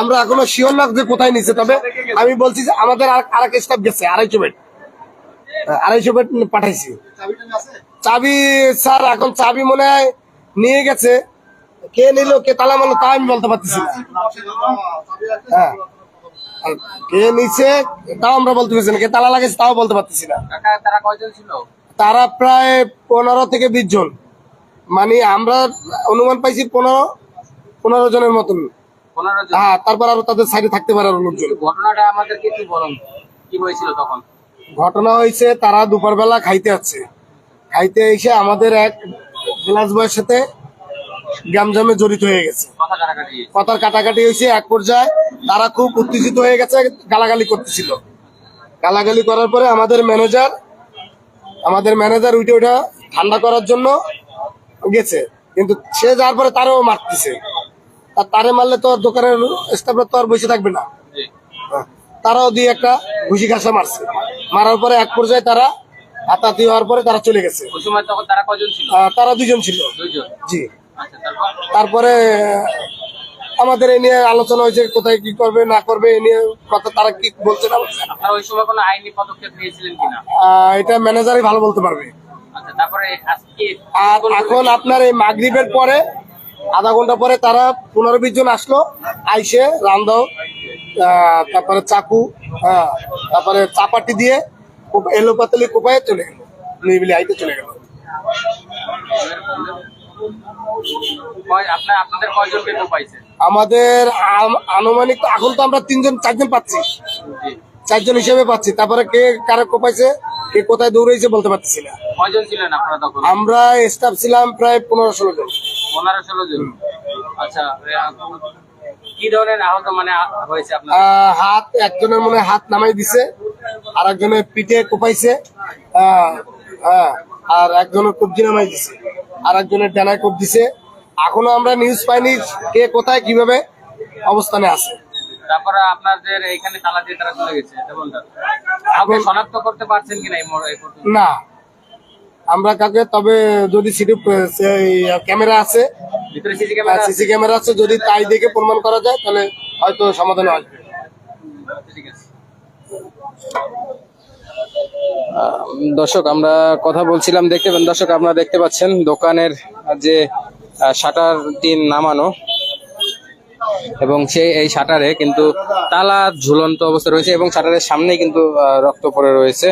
আমরা এখনও শিওর না যে কোথায় নিচ্ছে তবে আমি বলছি যে আমাদের আর স্টাফ গেছে আড়াইশো বেড আড়াইশো বেড পাঠাইছি। চাবি স্যার এখন চাবি মনে হয় নিয়ে গেছে। কে নিল কে তালা মারলো তা আমি বলতে পারতেছি না। হ্যাঁ। কে নিচ্ছে তাও আমরা বলতে পারছি না। কে তালা লাগাইছে তাও বলতে পারতেছি না। কাকা তারা কয়জন ছিল? তারা প্রায় পনেরো থেকে বিশ জন। মানে আমরা অনুমান পাইছি পনেরো পনেরো জনের মতন। হ্যাঁ তারপর আরও তাদের সাইডে থাকতে পারে আরও লোকজন। ঘটনাটা আমাদেরকে একটু বলুন? কি হয়েছিল তখন? ঘটনা হয়েছে তারা দুপুরবেলা খাইতে আছে খাইতে এসে আমাদের এক গ্লাস বয়ের সাথে গ্যামজামে জড়িত হয়ে গেছে। কথার কাটাকাটি হয়েছে এক পর্যায়ে তারা খুব উত্তেজিত হয়ে গেছে গালাগালি করতেছিল। গালাগালি করার পরে আমাদের ম্যানেজার আমাদের ম্যানেজার উঠে ওঠা ঠান্ডা করার জন্য গেছে। কিন্তু সে যাওয়ার পরে তারও মারতেছে। আর তারে মারলে তো দোকানের স্টাফরা তো আর বসে থাকবে না। হ্যাঁ। তারাও দিয়ে একটা ঘুষি ঘাসা মারছে। মারার পরে এক পর্যায়ে তারা হাতাহাতি হওয়ার পরে তারা চলে গেছে। তারা দুজন ছিল? জি। আচ্ছা তারপরে? আমাদের এ নিয়ে আলোচনা হয়েছে কোথায় কি করবে না করবে এ নিয়ে কথা তারা কি বলছে না বলছে। না। ওই সময় কোনো আইনি পদক্ষেপ নিয়েছিলেন কিনা? আহ, এটা ম্যানেজারই ভালো বলতে পারবে। আচ্ছা এখন আপনার এই মাগরিবের পরে আধা ঘণ্টা পরে তারা পনেরো বিশ জন আসলো আইসে রান্দাও তারপরে চাকু হ্যাঁ তারপরে চাপাটি দিয়ে এলো পাতালি কোপায় চলে গেল নিবিলি আইতে চলে গেল। আমাদের আনুমানিক এখন তো আমরা তিনজন চারজন পাচ্ছি। চারজন হিসেবে পাচ্ছি। তারপরে কে কারে কোপাইছে কে কোথায় দৌড়েছে বলতে পারতেছি না। আমরা স্টাফ ছিলাম প্রায় পনেরো ষোলো জন। পনেরো ষোলো জন আচ্ছা কি ধরনের আহত মানে হয়েছে আপনার? হাত একজনের মনে হাত নামাই দিছে আর একজনের পিঠে কোপাইছে আর একজনের কবজি নামাই দিছে আর একজনের ডানায় কোপ দিছে। এখনও আমরা নিউজ পাইনি কে কোথায় কীভাবে অবস্থানে আছে। তারপরে আপনাদের এখানে তালা দিয়ে তারা চলে গেছে শনাক্ত করতে পারছেন কিনা? না আমরা কাকে তবে যদি সিটি ক্যামেরা আছে ভিতরে সিসি ক্যামেরা আছে? সিসি ক্যামেরা আছে যদি তাই দেখে প্রমাণ করা যায় তাহলে হয়তো সমাধান আসবে। ঠিক আছে। দর্শক আমরা কথা বলছিলাম দেখতে দর্শক আপনারা দেখতে পাচ্ছেন দোকানের যে শাটার শাটারটি নামানো। এবং সেই এই শাটারে কিন্তু তালা ঝুলন্ত অবস্থা রয়েছে এবং শাটারের সামনে কিন্তু রক্ত পড়ে রয়েছে।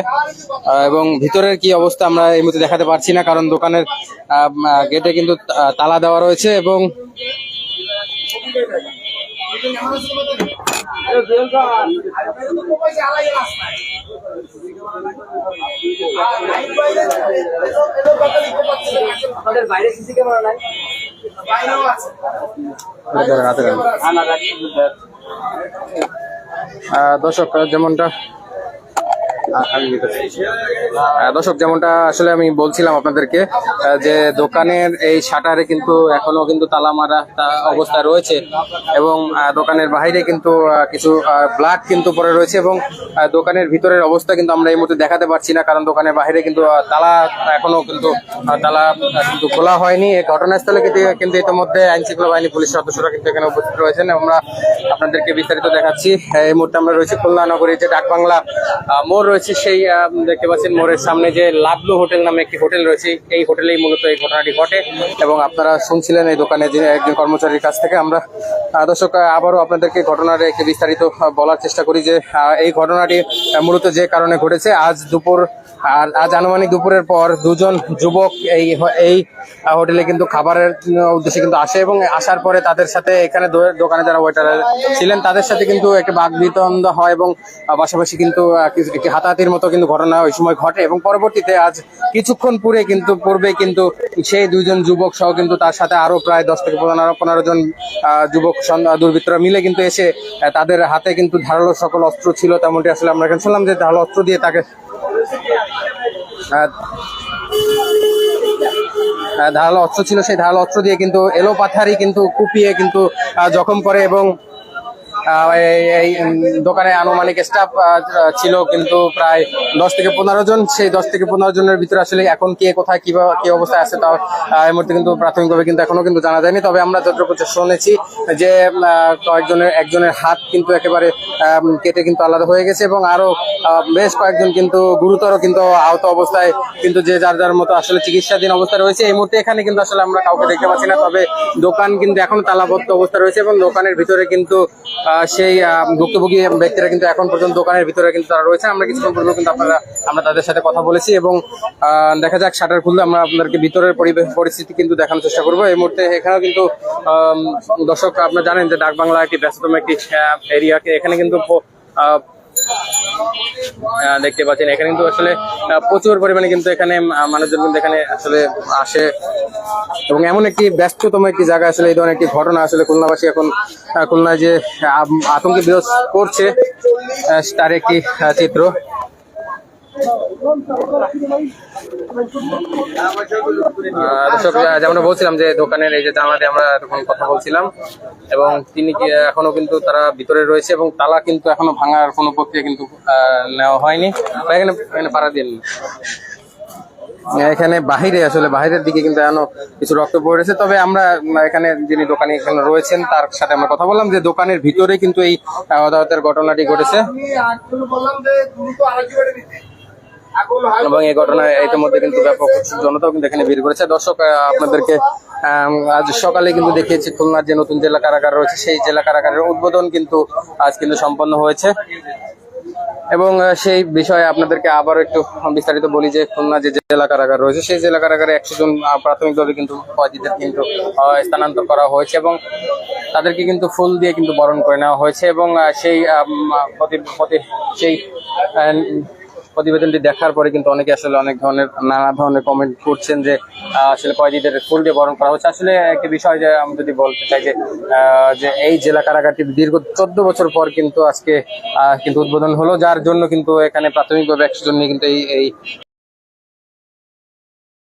এবং ভিতরের কি অবস্থা আমরা এই মুহূর্তে দেখাতে পারছি না কারণ দোকানের গেটে কিন্তু তালা দেওয়া রয়েছে এবং আহ, দর্শক যেমনটা দর্শক, যেমনটা আসলে আমি বলছিলাম আপনাদেরকে যে দোকানের এই শাটারে কিন্তু এখনও কিন্তু তালা মারা অবস্থা রয়েছে এবং দোকানের বাইরে কিন্তু কিছু ব্লাড কিন্তু পরে রয়েছে এবং দোকানের ভিতরের অবস্থা কিন্তু আমরা এই মুহূর্তে দেখাতে পারছি না কারণ দোকানের বাইরে কিন্তু তালা এখনও কিন্তু তালা কিন্তু খোলা হয়নি। ঘটনাস্থলে কিন্তু ইতিমধ্যে আইন শৃঙ্খলা বাহিনী পুলিশ সদস্যরা কিন্তু এখানে উপস্থিত রয়েছেন আমরা আপনাদেরকে বিস্তারিত দেখাচ্ছি। এই মুহূর্তে আমরা রয়েছি খুলনা নগরীর যে ডাকবাংলা মোড় রয়েছে সেই আহ, দেখতে পাচ্ছেন মোড়ের সামনে যে লাভলু হোটেল নামে একটি হোটেল রয়েছে। এই হোটেলেই মূলত এই ঘটনাটি ঘটে এবং আপনারা শুনছিলেন এই দোকানে যে একজন কর্মচারীর কাছ থেকে আমরা দর্শক আবারও আপনাদেরকে ঘটনার একটি বিস্তারিত বলার চেষ্টা করি যে এই ঘটনাটি মূলত যে কারণে ঘটেছে আজ দুপুর আর আজ আনুমানিক দুপুরের পর দুজন যুবক এই এই হোটেলে কিন্তু খাবারের উদ্দেশ্যে কিন্তু আসে এবং আসার পরে তাদের সাথে এখানে দোকানে যারা ওয়েটার ছিলেন তাদের সাথে কিন্তু একটা বাঘ বিতন্ড হয় এবং পাশাপাশি কিন্তু একটি হাতাহাতির মতো কিন্তু ঘটনা ওই সময় ঘটে এবং পরবর্তীতে আজ কিছুক্ষণ পূর্বে কিন্তু পূর্বে কিন্তু সেই দুইজন যুবক সহ কিন্তু তার সাথে আরও প্রায় দশ থেকে পনেরো পনেরো জন যুবক দুর্বৃত্তরা মিলে কিন্তু এসে তাদের হাতে কিন্তু ধারালো সকল অস্ত্র ছিল। তেমনটি আসলে আমরা এখানে শুনলাম যে ধারালো অস্ত্র দিয়ে তাকে ধারালো অস্ত্র ছিল। সেই ধারালো অস্ত্র দিয়ে কিন্তু এলো পাথারি কিন্তু কুপিয়ে কিন্তু জখম করে এবং এই- দোকানে আনুমানিক স্টাফ ছিল কিন্তু প্রায় দশ থেকে পনেরো জন। সেই দশ থেকে পনেরো জনের ভিতরে আসলে এখন কে কোথায় কীভাবে কি অবস্থায় আছে তাও এই মুহূর্তে কিন্তু প্রাথমিকভাবে কিন্তু এখনও কিন্তু জানা যায়নি। তবে আমরা যতটুকু শুনেছি যে কয়েকজনের একজনের হাত কিন্তু একেবারে কেটে কিন্তু আলাদা হয়ে গেছে এবং আরও বেশ কয়েকজন কিন্তু গুরুতর কিন্তু আহত অবস্থায় কিন্তু যে যার যার মতো আসলে চিকিৎসাধীন অবস্থা রয়েছে। এই মুহূর্তে এখানে কিন্তু আসলে আমরা কাউকে দেখতে পাচ্ছি না, তবে দোকান কিন্তু এখন তালাবদ্ধ অবস্থা রয়েছে এবং দোকানের ভিতরে কিন্তু সেই ভুক্তভোগী ব্যক্তিরা কিন্তু এখন পর্যন্ত দোকানের ভিতরে কিন্তু তারা রয়েছে আমরা কিছুক্ষণ পূর্বে কিন্তু আপনারা, আমরা তাদের সাথে কথা বলেছি এবং দেখা যাক শাটার খুললে আমরা আপনাদেরকে ভিতরের পরিবেশ, পরিস্থিতি কিন্তু দেখানোর চেষ্টা করব। এই মুহূর্তে এখানেও কিন্তু দর্শক আপনারা জানেন যে ডাক বাংলা একটি ব্যস্ততম একটি এরিয়া এখানে কিন্তু দেখতে পাচ্ছেন। এখানে কিন্তু আসলে প্রচুর পরিমাণে কিন্তু এখানে মানুষজন কিন্তু এখানে আসলে আসে। এবং এমন একটি ব্যস্ততম একটি জায়গা আসলে, এই ধরনের একটি ঘটনা আসলে খুলনাবাসী এখন খুলনায় যে আতঙ্কে বিরোধ করছে তার একটি চিত্র। দর্শক যেমন বলছিলাম যে দোকানের এই যে জানলা আমরা তখন কথা বলছিলাম এবং তিনি এখনও কিন্তু তারা ভিতরে রয়েছে এবং তালা কিন্তু এখনও ভাঙার কোনো প্রক্রিয়া কিন্তু নেওয়া হয়নি। এখানে এখানে পাড়া দিয়ে এখানে বাহিরে আসলে বাইরের দিকে কিন্তু এখনও কিছু রক্ত পড়েছে তবে আমরা এখানে যিনি দোকানে এখানে রয়েছেন তার সাথে আমরা কথা বললাম যে দোকানের ভিতরে কিন্তু এই আহ, অদালতের ঘটনাটি ঘটেছে। এবং এই ঘটনায় ইতিমধ্যে কিন্তু ব্যাপক জনতাও কিন্তু এখানে ভিড় করেছে। দর্শক আপনাদেরকে আজ সকালে কিন্তু দেখিয়েছি খুলনার যে নতুন জেলা কারাগার রয়েছে, সেই জেলা কারাগারের উদ্বোধন কিন্তু আজ কিন্তু সম্পন্ন হয়েছে। এবং সেই বিষয়ে আপনাদেরকে আবারও একটু বিস্তারিত বলি যে খুলনা যে জেলা কারাগার রয়েছে, সেই জেলা কারাগারে একশো জন প্রাথমিকভাবে কিন্তু কয়েদিদের কিন্তু স্থানান্তর করা হয়েছে এবং তাদেরকে কিন্তু ফুল দিয়ে কিন্তু বরণ করে নেওয়া হয়েছে এবং সেই প্রতি- সেই প্রতিবেদনটি দেখার পরে কিন্তু অনেকে আসলে অনেক ধরনের, নানা ধরনের কমেন্ট করছেন যে আসলে কয়েদিদের ফুল দিয়ে বরণ করা হচ্ছে। আসলে একটি বিষয় যে আমি যদি বলতে চাই যে যে এই জেলা কারাগারটি দীর্ঘ চোদ্দ বছর পর কিন্তু আজকে কিন্তু উদ্বোধন হলো, যার জন্য কিন্তু এখানে প্রাথমিকভাবে একশো জন নিয়ে কিন্তু এই এই